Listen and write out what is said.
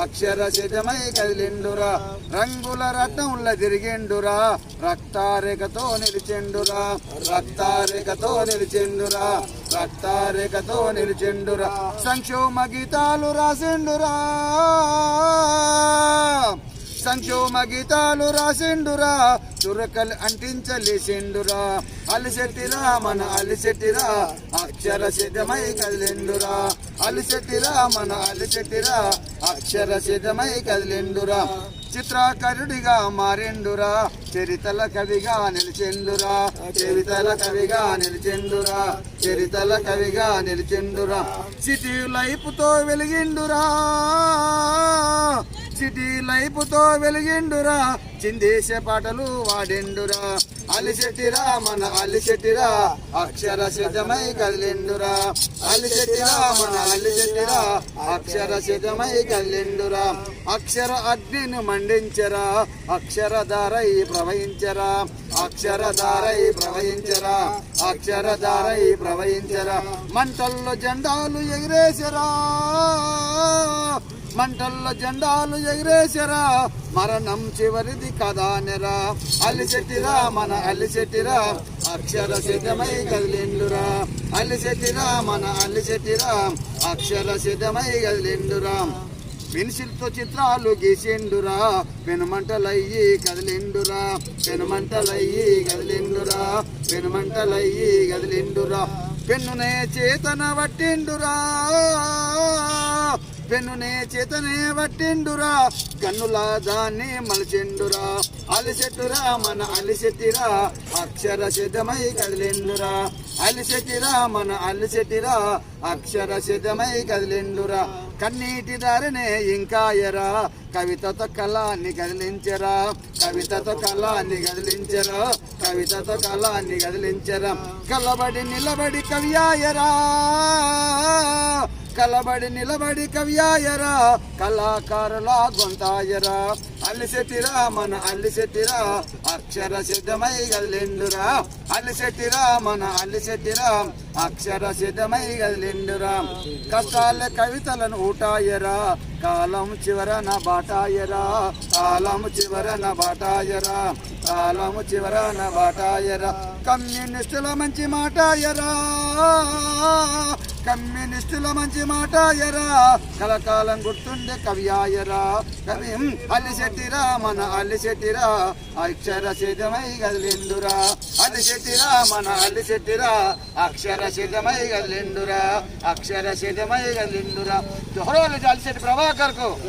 అక్షర సిద్ధమై కదిలిండురా. రంగుల రత్నముల తిరిగిండురా. రక్తారేఖతో నిలిచెండురా. రక్తారేఖతో నిలిచెండురా. రక్తారేఖతో నిలిచెండురా. సంక్షోమ గీతాలు రాసిండురా. సంక్షోమ గీతాలు రాసిండురా చురకలు అంటించలేసిండురా. అలిసెట్టిరా మన అలిసెట్టిరా అక్షర సిద్ధమై కదిలిండురా. అలిసెట్టిరా మన అలిసెట్టిరా అక్షర సిద్ధమై కదిలిండురా. చిత్రకరుడిగా మారిండురా చరితల కవిగా నిలిచెండురా. చరితల కవిగా నిలిచెండురా చరితల కవిగా నిలిచెండురా. సిటీ లైఫ్తో వెలిగిండురా. సిటీ లైఫ్తో వెలిగిండురా. చిందేశ పాటలు వాడిండురా. అలిశెట్టిరా మన అలిశెట్టిరా. అక్షర సిద్ధమై కదిలిండురా. అలిశెట్టిరా మన అలిశెట్టిరా. అక్షర సిద్ధమై కదిలిండురా. అక్షర అగ్నిని మండించరా. అక్షరధారై ప్రవహించరా. అక్షరధారై ప్రవహించరా. అక్షరధారై ప్రవహించరా. మంటల్లో జెండాలు ఎగిరేసరా. మంటల్లో జెండాలు ఎగిరేసరా మరణం చివరిది కదా నెరా. అల్లిశెట్టిరా మన అల్లిశెట్టిరా అక్షర సిద్ధమై కదిలిండురా. అల్లిశెట్టిరా మన అల్లిశెట్టిరా అక్షర సిద్ధమై కదిలిండురా. పెన్సిల్తో చిత్రాలు గీసిండురా పెనుమంటలయ్యి కదిలిండురా. పెనుమంటలయ్యి కదిలిండురా పెనుమంటలయ్యి కదిలిండురా. పెన్నునే చేతన పట్టిండురా. పెన్నునే చేతనే పట్టిండురా. కన్నులా దాన్ని మలచెండురా. అలిసెట్టురా మన అలిసెట్టిరా. అక్షర సిద్ధమై కదిలిండురా. అలిసెట్టిరా మన అలిసెట్టిరా. అక్షర సిద్ధమై కదిలిండురా. కన్నీటి దారినే ఇంకా ఎరా కవితతో కళాన్ని కదిలించరా. కవితతో కళాన్ని కదిలించరా. కవితతో కళాన్ని కదిలించరా. కలబడి నిలబడి కవియాయరా కలబడి నిలబడి కవ్యాయరా కళాకారుల గొంతాయరా. అల్లిశెట్టిరా మన అల్లిశెట్టిరా అక్షర సిద్ధమై కదిలిండురా అల్లిశెట్టిరా మన అల్లిశెట్టిరా అక్షర సిద్ధమై కదిలిండురా కష్టాల కవితలను ఊటాయరా కాలం చివరన బాటాయరా. కాలం చివరన బాటాయరా కాలం చివరన బాటాయరా. కమ్యూనిస్టుల మంచి మాటాయరా. కమ్యూనిస్టుల మంచి మాట ఎరా. కలకాలం గుర్తుండే కవియాయరా కవి అల్లిశెట్టిరా మన అల్లిశెట్టిరా. అక్షర సిద్ధమై గదిలిందురా. అల్లిశెట్టిరా మన అల్లిశెట్టిరా. అక్షర సిద్ధమై గదిలిందురా. అక్షర సిద్ధమై గదిలిందురా జోహరాలు అల్లిశెట్టి ప్రభాకర్కు.